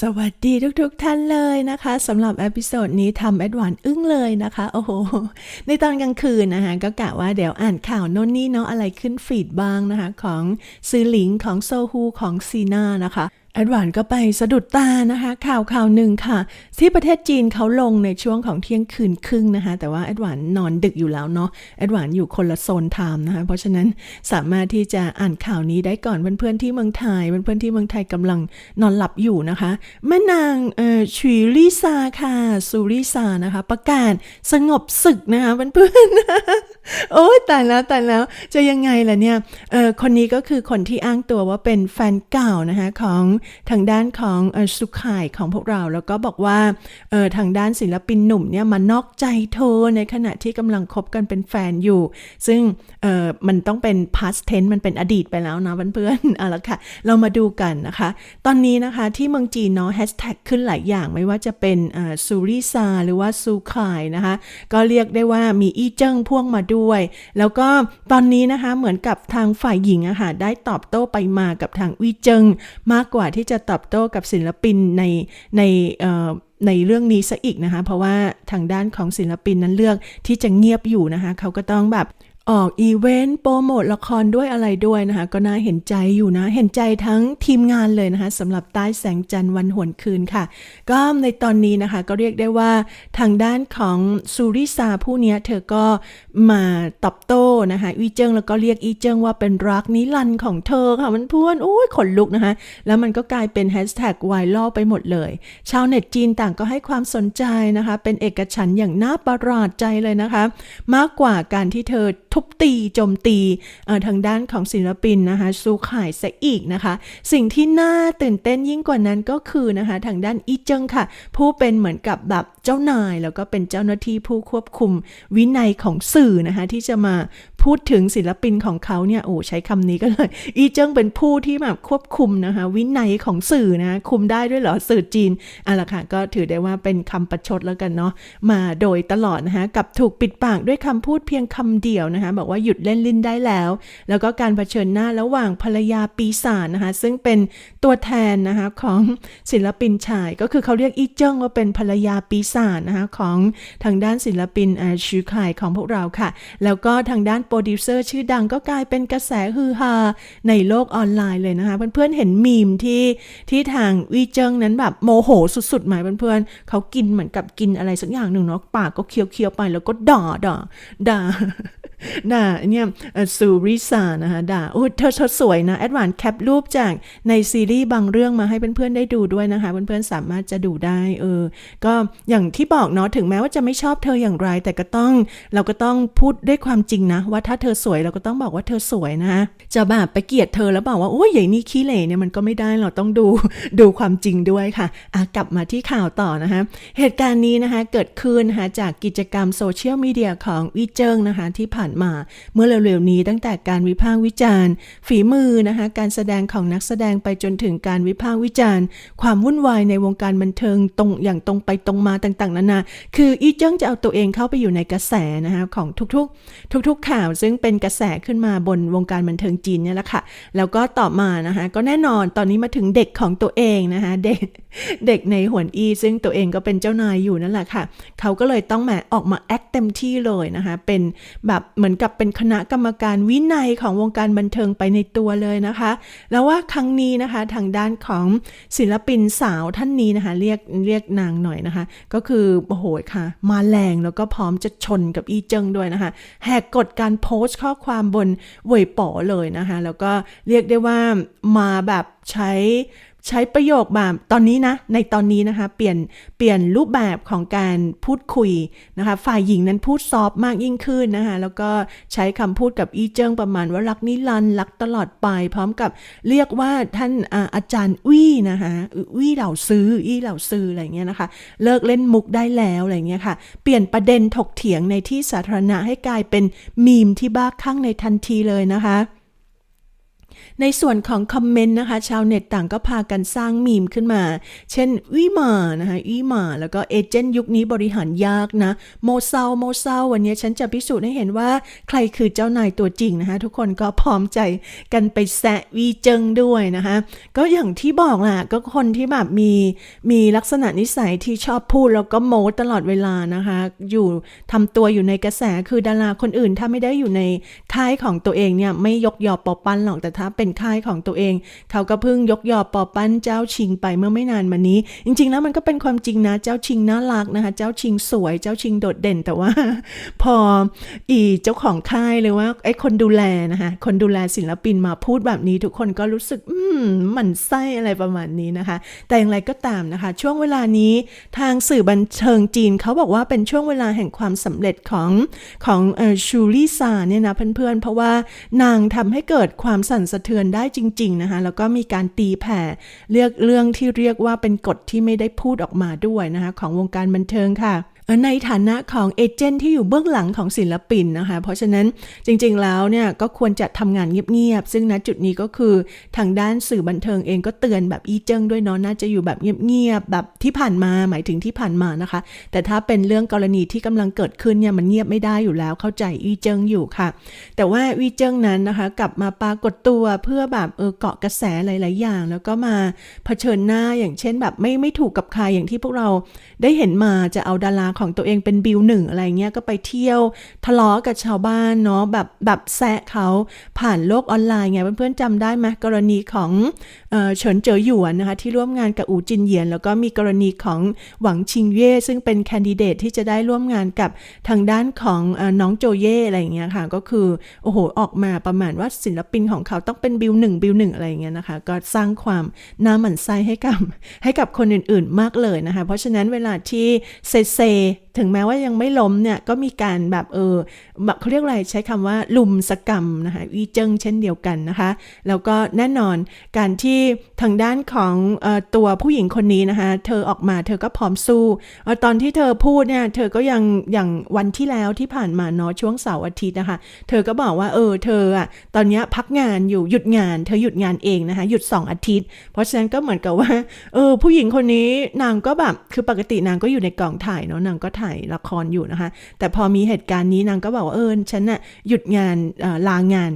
สวัสดีทุกๆทท่านเลยนะคะสำหรับเอพิโซดนี้ทำแอดวานอึ้งเลยนะคะ โอ้โห ในตอนกลางคืนนะคะ ก็กะว่าเดี๋ยวอ่านข่าวโน่นนี่เนาะอะไรขึ้นฟีดบ้างนะคะ ของซือหลิงของโซฮูของซีนานะคะ แอดวานก็ไปสะดุดตานะคะ ข่าวข่าวหนึ่งค่ะ ที่ประเทศจีนเขาลงในช่วงของเที่ยงคืนครึ่งนะคะ แต่ว่าแอดวานนอนดึกอยู่แล้วเนาะแอดวานอยู่คนละโซนไทม์นะคะ เพราะฉะนั้นสามารถที่จะอ่านข่าวนี้ได้ก่อนเพื่อนๆที่เมืองไทย เพื่อนๆที่เมืองไทยกำลังนอนหลับอยู่นะคะ แม่นางเอ่อชุยลิซาค่ะซูริซานะคะ ประกาศสงบศึกนะคะเพื่อนๆโอ้ยตายแล้วตายแล้วจะยังไงล่ะเนี่ยเออคนนี้ก็คือคนที่อ้างตัวว่าเป็นแฟนเก่านะคะของทางด้านของสุขายของพวกเราแล้วก็บอกว่าเออทางด้านศิลปินหนุ่มเนี่ยมานอกใจเธอในขณะที่กำลังคบกันเป็นแฟนอยู่ ซึ่งเออมันต้องเป็น past tense มันเป็นอดีตไปแล้วนะเพื่อนๆเอาละค่ะ เรามาดูกันนะคะ ตอนนี้นะคะที่เมืองจีนเนาะแฮชแท็กขึ้นหลายอย่างไม่ว่าจะเป็นซูริซาหรือว่าซูคายนะคะ ก็เรียกได้ว่ามีอีเจิ้งพ่วงมาด้วย แล้วก็ตอนนี้นะคะเหมือนกับทางฝ่ายหญิงอะค่ะได้ตอบโต้ไปมากับทางวีเจิ้งมากกว่าที่จะตอบโต้กับศิลปินในในในเรื่องนี้ซะอีกนะคะ เพราะว่าทางด้านของศิลปินนั้นเลือกที่จะเงียบอยู่นะคะ เขาก็ต้องแบบ ออกอีเวนต์โปรโมทละครด้วยอะไรด้วยนะคะ ก็น่าเห็นใจอยู่นะ เห็นใจทั้งทีมงานเลยนะคะสำหรับใต้แสงจันทร์วันหวนคืนค่ะ ก็ในตอนนี้นะคะก็เรียกได้ว่าทางด้านของซูริซาผู้นี้เธอก็มาตอบโต้นะคะอีเจิงแล้วก็เรียกอีเจิงว่าเป็นรักนิรันด์ของเธอค่ะมันพูนโอ้ยขนลุกนะคะ แล้วมันก็กลายเป็นแฮชแท็กไวรัลไปหมดเลย ชาวเน็ตจีนต่างก็ให้ความสนใจนะคะ เป็นเอกฉันอย่างน่าประหลาดใจเลยนะคะ มากกว่าการที่เธอทุบตีโจมตีทางด้านของศิลปินนะคะซูขายซะอีกนะคะ สิ่งที่น่าตื่นเต้นยิ่งกว่านั้นก็คือนะคะทางด้านอีเจิงค่ะ ผู้เป็นเหมือนกับแบบเจ้านาย แล้วก็เป็นเจ้าหน้าที่ผู้ควบคุมวินัยของสื่อนะคะที่จะมา พูดถึงศิลปินของเขาเนี่ยโอ้ใช้คำนี้ก็เลย อีเจิ้งเป็นผู้ที่แบบควบคุมนะคะ วินัยของสื่อนะคุมได้ด้วยเหรอสื่อจีนอะละค่ะก็ถือได้ว่าเป็นคำประชดแล้วกันเนาะมาโดยตลอดนะคะกับถูกปิดปากด้วยคำพูดเพียงคำเดียวนะคะบอกว่าหยุดเล่นลิ้นได้แล้ว แล้วก็การเผชิญหน้าระหว่างภรรยาปีศาจนะคะ ซึ่งเป็นตัวแทนนะคะของศิลปินชายก็คือเขาเรียกอีเจิ้งว่าเป็นภรรยาปีศาจนะคะของทางด้านศิลปินอาชูคายของพวกเราค่ะ แล้วก็ทางด้านโปรดิวเซอร์ชื่อดังก็กลายเป็นกระแสฮือฮาในโลกออนไลน์เลยนะคะ เพื่อนๆเห็นมีมที่ที่ทางวีเจิงนั้นแบบโมโหสุดๆหมายเพื่อนๆเขากินเหมือนกับกินอะไรสักอย่างหนึ่งเนาะปากก็เคี้ยวๆไปแล้วก็ด่าด่าด่าด่าเนี่ยซูริซานะคะด่าโอ้เธอเธอสวยนะ แอดวานแคปรูปจากในซีรีส์บางเรื่องมาให้เพื่อนๆได้ดูด้วยนะคะ เพื่อนๆสามารถจะดูได้เออ ก็อย่างที่บอกเนาะถึงแม้ว่าจะไม่ชอบเธออย่างไร แต่ก็ต้องเราก็ต้องพูดด้วยความจริงนะว่าถ้าเธอสวยเราก็ต้องบอกว่าเธอสวยนะ จะแบบไปเกลียดเธอแล้วบอกว่าโอ้ยใหญ่นี่ขี้เหร่เนี่ยมันก็ไม่ได้เราต้องดูดูความจริงด้วยค่ะอะกลับมาที่ข่าวต่อนะคะ เหตุการณ์นี้นะคะเกิดขึ้นนะคะจากกิจกรรมโซเชียลมีเดียของวิเจิงนะคะที่ผ่านมาเมื่อเร็วๆนี้ตั้งแต่การวิพากษ์วิจารณ์ ฝีมือนะคะการแสดงของนักแสดงไปจนถึงการวิพากษ์วิจารณ์ ความวุ่นวายในวงการบันเทิงตรงอย่างตรงไปตรงมาต่างๆนานาคืออีเจิ้งจะเอาตัวเองเข้าไปอยู่ในกระแสนะคะของทุกๆ ทุกๆข่าวซึ่งเป็นกระแสขึ้นมาบนวงการบันเทิงจีนเนี่ยแหละค่ะ แล้วก็ต่อมานะคะก็แน่นอนตอนนี้มาถึงเด็กของตัวเองนะคะเด็กเด็กในหวนอี ซึ่งตัวเองก็เป็นเจ้านายอยู่นั่นแหละค่ะ เขาก็เลยต้องมาออกมาแอคเต็มที่เลยนะคะ เป็นแบบเหมือนกับเป็นคณะกรรมการวินัยของวงการบันเทิงไปในตัวเลยนะคะ แล้วว่าครั้งนี้นะคะทางด้านของศิลปินสาวท่านนี้นะคะ เรียกเรียกนางหน่อยนะคะ ก็คือโอ้โหค่ะ มาแรงแล้วก็พร้อมจะชนกับอีเจิงด้วยนะคะ แหกกฎการโพสต์ข้อความบนเว่ยป๋อเลยนะคะ แล้วก็เรียกได้ว่ามาแบบใช้ ใช้ประโยคแบบตอนนี้นะ ในตอนนี้นะคะเปลี่ยนเปลี่ยนรูปแบบของการพูดคุยนะคะ ฝ่ายหญิงนั้นพูดซอฟมากยิ่งขึ้นนะคะ แล้วก็ใช้คำพูดกับอีเจิ้งประมาณว่ารักนิรันดร์รักตลอดไป พร้อมกับเรียกว่าท่านอาอาจารย์อุ้ยนะคะอุ้ยเหล่าซื้ออี้เหล่าซื้ออะไรเงี้ยนะคะ เลิกเล่นมุกได้แล้วอะไรเงี้ยค่ะ เปลี่ยนประเด็นถกเถียงในที่สาธารณะให้กลายเป็นมีมที่บ้าคลั่งในทันทีเลยนะคะ ในส่วนของคอมเมนต์นะคะ ชาวเน็ตต่างก็พากันสร้างมีมขึ้นมา เช่นวิมานะคะวิมา แล้วก็เอเจนต์ยุคนี้บริหารยากนะ โมเซาโมเซาวันนี้ฉันจะพิสูจน์ให้เห็นว่าใครคือเจ้านายตัวจริงนะคะ ทุกคนก็พร้อมใจกันไปแซะวีเจิงด้วยนะคะ ก็อย่างที่บอกแหละก็คนที่แบบมีมีลักษณะนิสัยที่ชอบพูดแล้วก็โม้ตลอดเวลานะคะ อยู่ทำตัวอยู่ในกระแสคือดาราคนอื่นถ้าไม่ได้อยู่ในค่ายของตัวเองเนี่ยไม่ยกยอปอปั้นหรอกแต่ถ้าเป็นค่ายของตัวเอง เขาก็เพิ่งยกยอปอปั้นเจ้าชิงไปเมื่อไม่นานมานี้ จริง ๆ แล้วมันก็เป็นความจริงนะเจ้าชิงน่ารักนะคะ เจ้าชิงสวย เจ้าชิงโดดเด่นแต่ว่า พออีเจ้าของค่ายหรือว่าไอ้คนดูแลนะคะคนดูแลศิลปินมาพูดแบบนี้ทุกคนก็รู้สึก อืมมันไส้อะไรประมาณนี้นะคะ แต่อย่างไรก็ตามนะคะ ช่วงเวลานี้ทางสื่อบันเทิงจีนเขาบอกว่าเป็นช่วงเวลาแห่งความสำเร็จของของชูริซาเนี่ยนะเพื่อนๆ เพราะว่านางทำให้เกิดความสั่นสะเทือนได้จริง ๆ นะคะ แล้วก็มีการตีแผ่เลือกเรื่องที่เรียกว่าเป็นกฎที่ไม่ได้พูดออกมาด้วยนะคะ ของวงการบันเทิงค่ะ ในฐานะของเอเจนต์ที่อยู่เบื้องหลังของศิลปินนะคะ เพราะฉะนั้นจริงๆแล้วเนี่ยก็ควรจะทำงานเงียบๆ ซึ่งณจุดนี้ก็คือทางด้านสื่อบันเทิงเองก็เตือนแบบอีเจิ้งด้วยเนาะน่าจะอยู่แบบเงียบๆแบบที่ผ่านมาหมายถึงที่ผ่านมานะคะ แต่ถ้าเป็นเรื่องกรณีที่กำลังเกิดขึ้นเนี่ยมันเงียบไม่ได้อยู่แล้วเข้าใจอีเจิ้งอยู่ค่ะ แต่ว่าอีเจิ้งนั้นนะคะกลับมาปรากฏตัวเพื่อแบบเออเกาะกระแสหลาย ๆ อย่าง แล้วก็มาเผชิญหน้าอย่างเช่นแบบไม่ไม่ถูกกับใครอย่างที่พวกเราได้เห็นมาจะเอาดาราของตัวเองเป็นบิวหนึ่งอะไรเงี้ยก็ไปเที่ยวทะเลาะกับชาวบ้านเนาะแบบแบบแซะเขาผ่านโลกออนไลน์ไงเพื่อนๆจำได้ไหมกรณีของเฉินเจ๋อหยวนนะคะที่ร่วมงานกับอูจินเหยียน แล้วก็มีกรณีของหวังชิงเย่ซึ่งเป็นแคนดิเดตที่จะได้ร่วมงานกับทางด้านของอน้องโจเย่อะไรเงี้ยค่ะก็คือโอ้โหออกมาประมาณว่าศิลปินของเขาต้องเป็นบิวหนึ่งบิวหนึ่งอะไรเงี้ยนะคะก็สร้างความน่าหมั่นไส้ให้กับให้กับคนอื่นๆมากเลยนะคะเพราะฉะนั้นเวลาที่เซเซ Bye. ถึงแม้ว่ายังไม่ล้มเนี่ยก็มีการแบบเออแบบเขาเรียกอะไรใช้คำว่าลุมสกรรมนะคะวีเจิงเช่นเดียวกันนะคะ แล้วก็แน่นอนการที่ทางด้านของออตัวผู้หญิงคนนี้นะคะ เธอออกมาเธอก็พร้อมสู้ออตอนที่เธอพูดเนี่ยเธอก็ยังอย่างวันที่แล้วที่ผ่านมาเนาะช่วงเสาร์อาทิตย์นะคะเธอก็บอกว่าเออเธออะตอนนี้พักงานอยู่หยุดงาน เธอหยุดงานเองนะคะหยุด 2 อาทิตย์ เพราะฉะนั้นก็เหมือนกับว่าเออผู้หญิงคนนี้นางก็แบบคือปกตินางก็อยู่ในกองถ่ายเนาะนางก็ถ่ายละครอยู่นะคะ แต่พอมีเหตุการณ์นี้นางก็บอกว่าเออฉันน่ะหยุดงานลางาน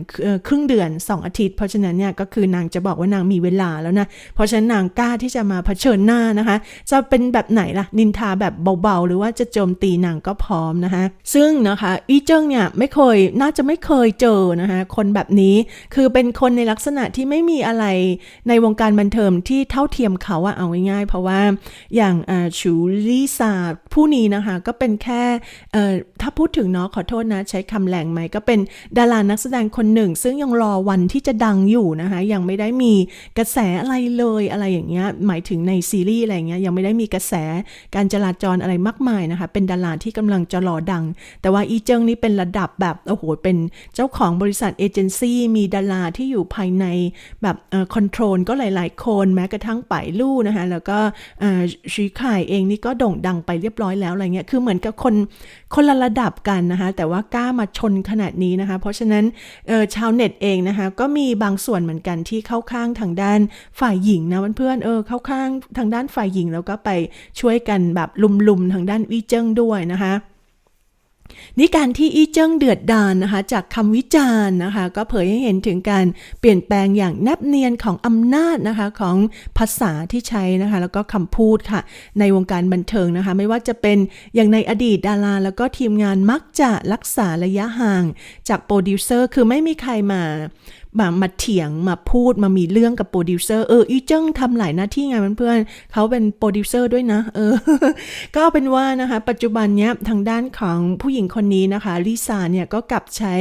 ครึ่งเดือน 2 อาทิตย์ เพราะฉะนั้นเนี่ยก็คือนางจะบอกว่านางมีเวลาแล้วนะ เพราะฉะนั้นนางกล้าที่จะมาเผชิญหน้านะคะ จะเป็นแบบไหนล่ะนินทาแบบเบาๆ หรือว่าจะโจมตีนางก็พร้อมนะคะ ซึ่งนะคะอีเจิ้งเนี่ยไม่เคยน่าจะไม่เคยเจอนะคะคนแบบนี้คือเป็นคนในลักษณะที่ไม่มีอะไรในวงการบันเทิงที่เท่าเทียมเขาอะเอาง่ายๆ เพราะว่าอย่างชูลิซาผู้นี้นะคะก็เป็นแค่ถ้าพูดถึงเนาะขอโทษนะ ใช้คำแรงไหมก็เป็นดารานักแสดงคนหนึ่ง ซึ่งยังรอวันที่จะดังอยู่นะคะ ยังไม่ได้มีกระแสอะไรเลยอะไรอย่างเงี้ยหมายถึงในซีรีส์อะไรเงี้ยยังไม่ได้มีกระแสการจราจรอะไรมากมายนะคะ เป็นดาราที่กำลังจะรอดัง แต่ว่าอีเจิงนี่เป็นระดับแบบโอ้โหเป็นเจ้าของบริษัทเอเจนซี่มีดาราที่อยู่ภายในแบบคอนโทรลก็หลาย ๆ คนแม้กระทั่งป่ายลู่นะคะแล้วก็ชีข่ายเองนี่ก็โด่งดังไปเรียบร้อยแล้วอะไรเงี้ยคือเหมือนกับคนคนละระดับกันนะคะ แต่ว่ากล้ามาชนขนาดนี้นะคะ เพราะฉะนั้นออชาวเน็ตเองนะคะ ก็มีบางส่วนเหมือนกันที่เข้าข้างทางด้านฝ่ายหญิงนะเพื่อนๆเออเข้าข้างทางด้านฝ่ายหญิงแล้วก็ไปช่วยกันแบบลุมๆทางด้านวิเจิ้งด้วยนะคะ นี่การที่อีเจิ้งเดือดดานนะคะจากคำวิจารณ์นะคะก็เผยให้เห็นถึงการเปลี่ยนแปลงอย่างแนบเนียนของอำนาจนะคะของภาษาที่ใช้นะคะแล้วก็คำพูดค่ะในวงการบันเทิงนะคะไม่ว่าจะเป็นอย่างในอดีตดารา แล้วก็ทีมงานมักจะรักษาระยะห่าง จากโปรดิวเซอร์คือไม่มีใครมา มามาเถียงมาพูดมามีเรื่องกับโปรดิวเซอร์เอออีเจิ้งทำหลายหน้าที่ไงเพื่อนๆเขาเป็นโปรดิวเซอร์ด้วยนะเออก็เป็นว่านะคะ ปัจจุบันเนี้ยทางด้านของผู้หญิงคนนี้นะคะลิซ่าเนี่ยก็กลับใช้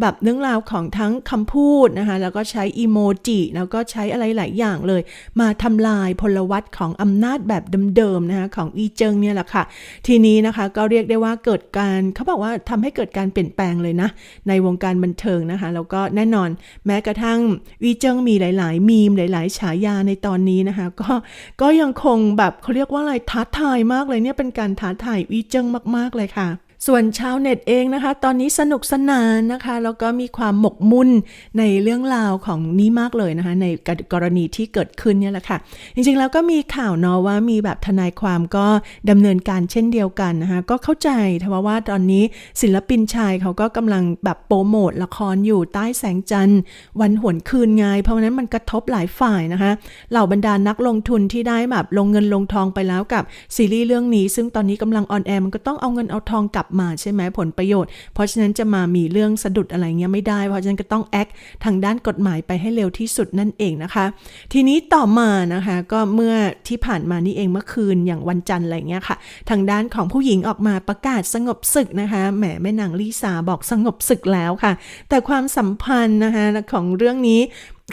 แบบเรื่องราวของทั้งคำพูดนะคะแล้วก็ใช้อีโมจิแล้วก็ใช้อะไรหลายอย่างเลย มาทำลายพลวัตของอำนาจแบบเดิมๆนะคะของอีเจิงเนี่ยแหละค่ะ ทีนี้นะคะก็เรียกได้ว่าเกิดการเขาบอกว่าทำให้เกิดการเปลี่ยนแปลงเลยนะในวงการบันเทิงนะคะแล้วก็แน่นอนแม้กระทั่งวีเจิ้งมีหลาย ๆ มีมหลาย ๆ ฉายาในตอนนี้นะคะ ก็ก็ยังคงแบบเขาเรียกว่าอะไรท้าทายมากเลยเนี่ยเป็นการท้าทายวีเจิ้งมาก ๆ เลยค่ะ ส่วนชาวเน็ตเองนะคะ ตอนนี้สนุกสนานนะคะ แล้วก็มีความหมกมุ่นในเรื่องราวของนี้มากเลยนะคะ ในกรณีที่เกิดขึ้นเนี่ยแหละค่ะ จริงๆแล้วก็มีข่าวเนาะว่ามีแบบทนายความก็ดำเนินการเช่นเดียวกันนะคะ ก็เข้าใจแต่ว่าว่าตอนนี้ศิลปินชายเขาก็กำลังแบบโปรโมทละครอยู่ใต้แสงจันทร์ วันหวนคืนไง เพราะฉะนั้นมันกระทบหลายฝ่ายนะคะ เหล่าบรรดานักลงทุนที่ได้แบบลงเงินลงทองไปแล้วกับซีรีส์เรื่องนี้ ซึ่งตอนนี้กำลังออนแอร์มันก็ต้องเอาเงินเอาทองกลับมาใช่ไหมผลประโยชน์ เพราะฉะนั้นจะมามีเรื่องสะดุดอะไรเงี้ยไม่ได้ เพราะฉะนั้นก็ต้องแอคทางด้านกฎหมายไปให้เร็วที่สุดนั่นเองนะคะ ทีนี้ต่อมานะคะก็เมื่อที่ผ่านมานี่เองเมื่อคืนอย่างวันจันทร์อะไรเงี้ยค่ะ ทางด้านของผู้หญิงออกมาประกาศสงบศึกนะคะแหมแม่นางลิซาบอกสงบศึกแล้วค่ะ แต่ความสัมพันธ์นะคะของเรื่องนี้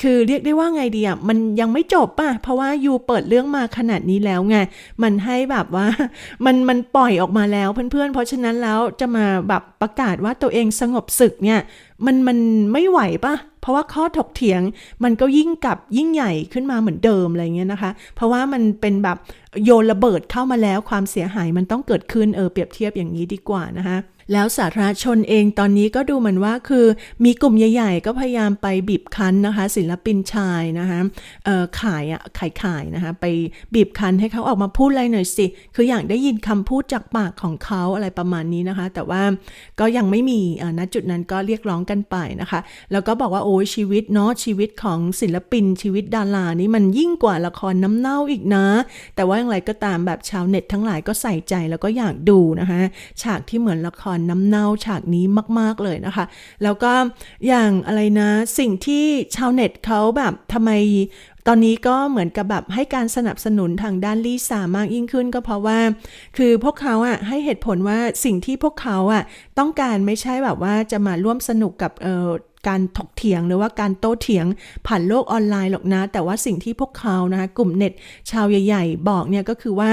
คือเรียกได้ว่าไงดีอะมันยังไม่จบป่ะ เพราะว่ายูเปิดเรื่องมาขนาดนี้แล้วไง มันให้แบบว่า มันมันปล่อยออกมาแล้วเพื่อนๆ เพราะฉะนั้นแล้วจะมาแบบประกาศว่าตัวเองสงบศึกเนี่ย มันมันไม่ไหวป่ะ เพราะว่าข้อถกเถียงมันก็ยิ่งกลับยิ่งใหญ่ขึ้นมาเหมือนเดิมอะไรเงี้ยนะคะ เพราะว่ามันเป็นแบบโยนระเบิดเข้ามาแล้วความเสียหายมันต้องเกิดขึ้นเออเปรียบเทียบอย่างนี้ดีกว่านะคะ แล้วสาธารณชนเองตอนนี้ก็ดูเหมือนว่าคือมีกลุ่มใหญ่ ๆ ก็พยายามไปบีบคั้นนะคะ ศิลปินชายนะคะขายอะขายขายนะคะไปบีบคั้นให้เขาออกมาพูดอะไรหน่อยสิ คืออยากได้ยินคำพูดจากปากของเขาอะไรประมาณนี้นะคะ แต่ว่าก็ยังไม่มีณจุดนั้นก็เรียกร้องกันไปนะคะ แล้วก็บอกว่าโอ้ยชีวิตเนาะชีวิตของศิลปินชีวิตดารานี่มันยิ่งกว่าละครน้ำเน่าอีกนะ แต่ว่าอย่างไรก็ตามแบบชาวเน็ตทั้งหลายก็ใส่ใจแล้วก็อยากดูนะคะฉากที่เหมือนละครน้ำเน่าฉากนี้มาก ๆ เลยนะคะ แล้วก็อย่างอะไรนะสิ่งที่ชาวเน็ตเขาแบบทำไมตอนนี้ก็เหมือนกับแบบให้การสนับสนุนทางด้านลิซ่ามากยิ่งขึ้นก็เพราะว่า คือพวกเขาอะให้เหตุผลว่าสิ่งที่พวกเขาอะต้องการไม่ใช่แบบว่าจะมาร่วมสนุกกับเออ การถกเถียงหรือว่าการโต้เถียงผ่านโลกออนไลน์หรอกนะ แต่ว่าสิ่งที่พวกเขานะคะกลุ่มเน็ตชาวใหญ่ ๆ บอกเนี่ยก็คือว่า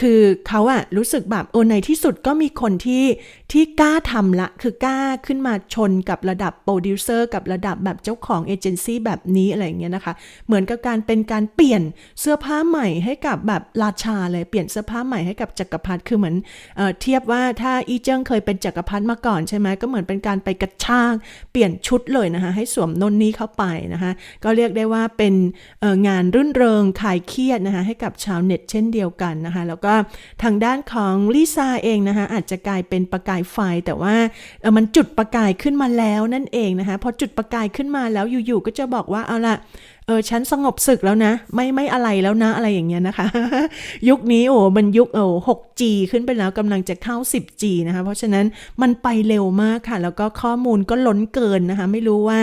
คือเขาอะรู้สึกแบบโอในที่สุดก็มีคนที่ที่กล้าทำละคือกล้าขึ้นมาชนกับระดับโปรดิวเซอร์กับระดับแบบเจ้าของเอเจนซี่แบบนี้อะไรอย่างเงี้ยนะคะ เหมือนกับการเป็นการเปลี่ยนเสื้อผ้าใหม่ให้กับแบบราชาเลยเปลี่ยนเสื้อผ้าใหม่ให้กับจักรพรรดิคือเหมือนเอ่อเทียบว่าถ้าอีเจิ้งเคยเป็นจักรพรรดิมาก่อนใช่ไหมก็เหมือนเป็นการไปกระชากเปลี่ยนชุดเลยนะคะ ให้สวมนนนี้เข้าไปนะคะ ก็เรียกได้ว่าเป็นงานรื่นเริงคลายเครียดนะคะ ให้กับชาวเน็ตเช่นเดียวกันนะคะ แล้วก็ทางด้านของลิซ่าเองนะคะ อาจจะกลายเป็นประกายไฟ แต่ว่ามันจุดประกายขึ้นมาแล้วนั่นเองนะคะ พอจุดประกายขึ้นมาแล้วอยู่ๆก็จะบอกว่าเอาละเออฉันสงบศึกแล้วนะ ไม่ไม่อะไรแล้วนะอะไรอย่างเงี้ยนะคะ ยุคนี้โอ้มันยุคโอ้ 6G ขึ้นไปแล้วกำลังจะเข้า 10G นะคะ เพราะฉะนั้นมันไปเร็วมากค่ะ แล้วก็ข้อมูลก็ล้นเกินนะคะ ไม่รู้ว่า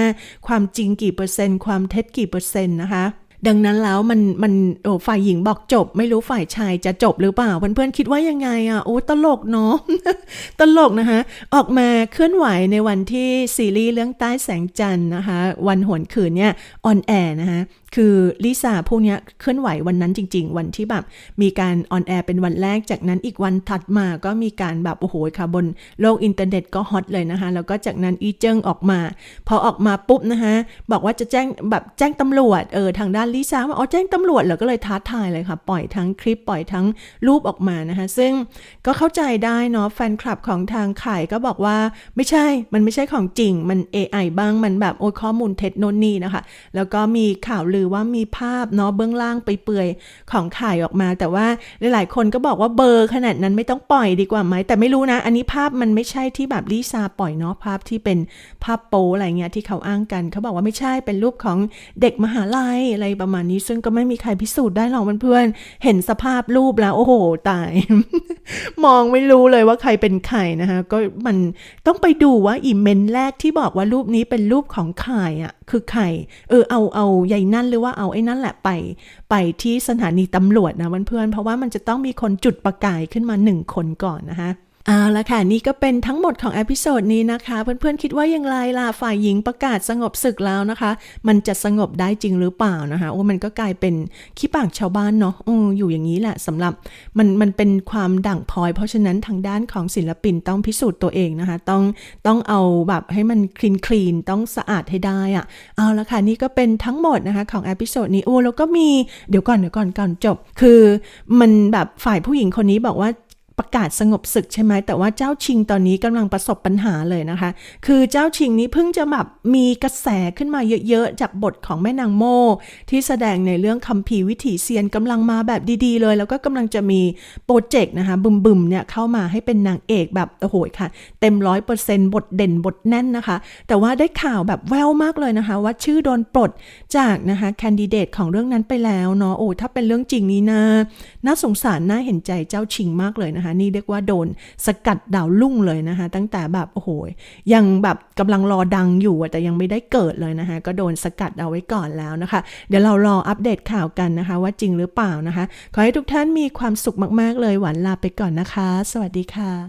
ความจริงกี่เปอร์เซ็นต์ ความเท็จกี่เปอร์เซ็นต์นะคะ ดังนั้นแล้วมันมันโอ้ฝ่ายหญิงบอกจบ ไม่รู้ฝ่ายชายจะจบหรือเปล่าเพื่อนๆคิดว่ายังไงอะโอ้ตลกเนาะตลกนะคะ ออกมาเคลื่อนไหวในวันที่ซีรีส์เรื่องใต้แสงจันทร์นะคะ วันหวนคืนเนี่ยออนแอร์นะคะคือลิซ่าพวกนี้เคลื่อนไหววันนั้นจริง ๆ วันที่แบบมีการออนแอร์เป็นวันแรกจากนั้นอีกวันถัดมาก็มีการแบบโอ้โหค่ะบนโลกอินเทอร์เน็ตก็ฮอตเลยนะคะ แล้วก็จากนั้นอีเจิ้งออกมา พอออกมาปุ๊บนะคะบอกว่าจะแจ้งแบบแจ้งตำรวจเออทางด้านลิซ่าว่าอ๋อแจ้งตำรวจเหรอก็เลยท้าทายเลยค่ะ ปล่อยทั้งคลิปปล่อยทั้งรูปออกมานะคะ ซึ่งก็เข้าใจได้เนาะแฟนคลับของทางข่ายก็บอกว่าไม่ใช่มันไม่ใช่ของจริงมัน AI บ้างมันแบบโอ้ข้อมูลเท็จโน่นนี่นะคะ แล้วก็มีข่าวลือว่ามีภาพเนาะเบื้องล่างไปเปื่อยๆของข่ายออกมา แต่ว่าหลาย ๆ คนก็บอกว่าเบอร์ขนาดนั้นไม่ต้องปล่อยดีกว่าไหมแต่ไม่รู้นะ อันนี้ภาพมันไม่ใช่ที่แบบลิซาปล่อยเนาะภาพที่เป็นภาพโปอะไรเงี้ยที่เขาอ้างกัน เขาบอกว่าไม่ใช่เป็นรูปของเด็กมหาลัยอะไรประมาณนี้ ซึ่งก็ไม่มีใครพิสูจน์ได้หรอกเพื่อนๆเห็นสภาพรูปแล้วโอ้โหตาย มองไม่รู้เลยว่าใครเป็นใครนะคะก็มันต้องไปดูว่าอีเมนแรกที่บอกว่ารูปนี้เป็นรูปของใครอะคือใครเออเอาเอาใหญ่นั่นหรือว่าเอาไอ้นั่นแหละไป ไปที่สถานีตำรวจนะเพื่อนๆเพราะว่ามันจะต้องมีคนจุดประกายขึ้นมาหนึ่งคนก่อนนะคะ เอาละค่ะ นี่ก็เป็นทั้งหมดของเอพิโซดนี้นะคะ เพื่อนๆคิดว่าอย่างไรล่ะฝ่ายหญิงประกาศสงบศึกแล้วนะคะ มันจะสงบได้จริงหรือเปล่านะคะโอ้มันก็กลายเป็นขี้ปากชาวบ้านเนาะอืออยู่อย่างนี้แหละสำหรับมันมันเป็นความด่างพลอย เพราะฉะนั้นทางด้านของศิลปินต้องพิสูจน์ตัวเองนะคะ ต้องต้องเอาแบบให้มันคลีนคลีนต้องสะอาดให้ได้อะเอาละค่ะนี่ก็เป็นทั้งหมดนะคะของเอพิโซดนี้โอ้แล้วก็มีเดี๋ยวก่อนเดี๋ยวก่อนก่อนจบ คือมันแบบฝ่ายผู้หญิงคนนี้บอกว่า ประกาศสงบศึกใช่ไหมแต่ว่าเจ้าชิงตอนนี้กำลังประสบปัญหาเลยนะคะ คือเจ้าชิงนี้เพิ่งจะแบบมีกระแสขึ้นมาเยอะๆ จากบทของแม่นางโมที่แสดงในเรื่องคัมภีร์วิถีเซียนกำลังมาแบบดีๆเลย แล้วก็กำลังจะมีโปรเจกต์นะคะบึมๆเนี่ยเข้ามาให้เป็นนางเอกแบบโอ้โหค่ะ เต็มร้อยเปอร์เซ็นต์บทเด่นบทแน่นนะคะ แต่ว่าได้ข่าวแบบแววมากเลยนะคะ ว่าชื่อโดนปลดจากนะคะแคนดิเดตของเรื่องนั้นไปแล้วเนาะโอ้ถ้าเป็นเรื่องจริงนี่นะน่าสงสารน่าเห็นใจเจ้าชิงมากเลยนะคะนี่เรียกว่าโดนสกัดดาวลุ่งเลยนะคะ ตั้งแต่แบบโอ้โหยังแบบกำลังรอดังอยู่แต่ยังไม่ได้เกิดเลยนะคะ ก็โดนสกัดเอาไว้ก่อนแล้วนะคะ เดี๋ยวเรารออัปเดตข่าวกันนะคะ ว่าจริงหรือเปล่านะคะ ขอให้ทุกท่านมีความสุขมาก ๆ เลยหวานลาไปก่อนนะคะ สวัสดีค่ะ